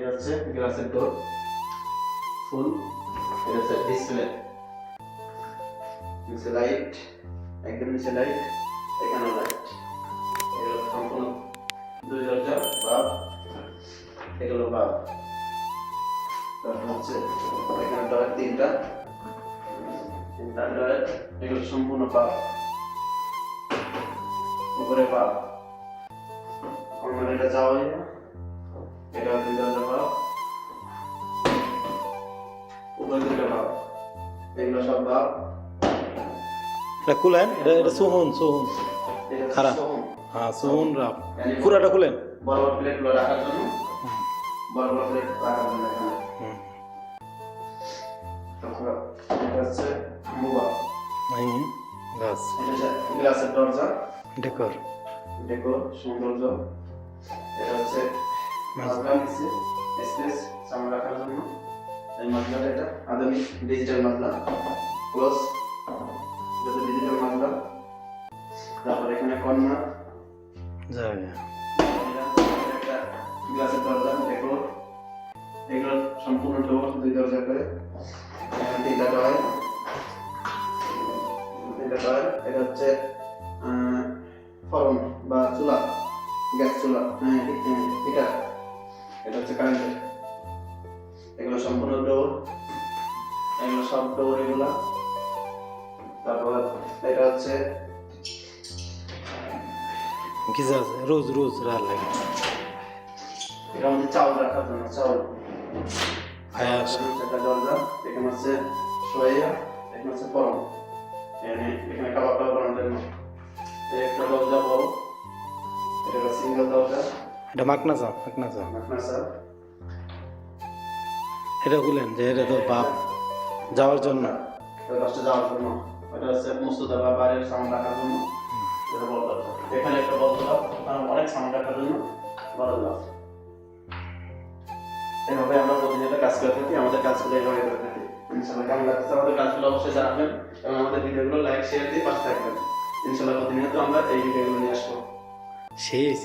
এটা হচ্ছে গ্লাসের ডোর ফুল এটা হচ্ছে ডিসপ্লে নিচে লাইট একদম নিচে লাইট এখানেও লাইট এগুলো সম্পূর্ণ দুই দরজা বাপ এগুলো বাপ তারপর হচ্ছে এখানে ডয়ের তিনটা তিনটা ডয়ের এগুলো সম্পূর্ণ বাপ উপরে বাপ আমার এটা যাওয়া যায় এটা দরজা বাপ উপরে দুইটা বাপ এগুলো সব বাপ এটা খুলেন? এটা এটা সোহন সোহন। খারাপ। হ্যাঁ সোহন রাপ পুরাটা খুলেন? বড় বড় প্লেটগুলো রাখার জন্য। বড় বড় প্লেট রাখার জন্য হুম। ডেকর। ডেকোর সৌন্দর্য। এটা হচ্ছে মাজলা নিচ্ছে স্পেস সামান রাখার জন্য। এই মাজলাটা এটা আধুনিক ডিজিটাল মাজলা ক্লোজ এটা ডিজিটাল মাজলা তারপর এখানে কর্নার। যাবে একটা গ্লাসের দরজা ডেকোর এগুলো সম্পূর্ণ ডোর দুই দরজা করে। এখানে তিনটা ডয় তিনটা ডয় এটা হচ্ছে ফরম বা চুলা গ্যাস চুলা। হ্যাঁ এটা। এটা হচ্ছে কারেন্টের এগুলো সম্পূর্ণ ডোর এগুলো সব ডোর এগুলা। তারপর এটা হচ্ছে আছে? রোজ রোজ রাত লাগে। এটা আমাদের চাউল রাখার জন্য চাউল। একটা দরজা এখানে হচ্ছে সোয়া এখানে হচ্ছে ফরম এখানে এখানে কাবাব টাবাব বানানোর জন্য। একটা দরজা বড়। এটা মাকনা চাও মাকনা আপনার এটা খুলেন যে এটা তো বাপ যাওয়ার জন্য। যাওয়ার জন্য। এটা হচ্ছে মুস্তুদা বা বাইরের সামান রাখার জন্য। এটা বড় দরজা এখানে একটা বড় দরজা অনেক সামান রাখার জন্য বড় এভাবে আমরা প্রতিনিয়ত কাজ করে থাকি আমাদের কাজগুলো এভাবে করে থাকি। ইনশাল্লাহ কেমন লাগছে আমাদের কাজগুলো অবশ্যই জানাবেন এবং আমাদের ভিডিওগুলো লাইক শেয়ার দিয়ে পাশে থাকবেন। ইনশাল্লাহ প্রতিনিয়ত আমরা এই ভিডিওগুলো নিয়ে আসব। সেই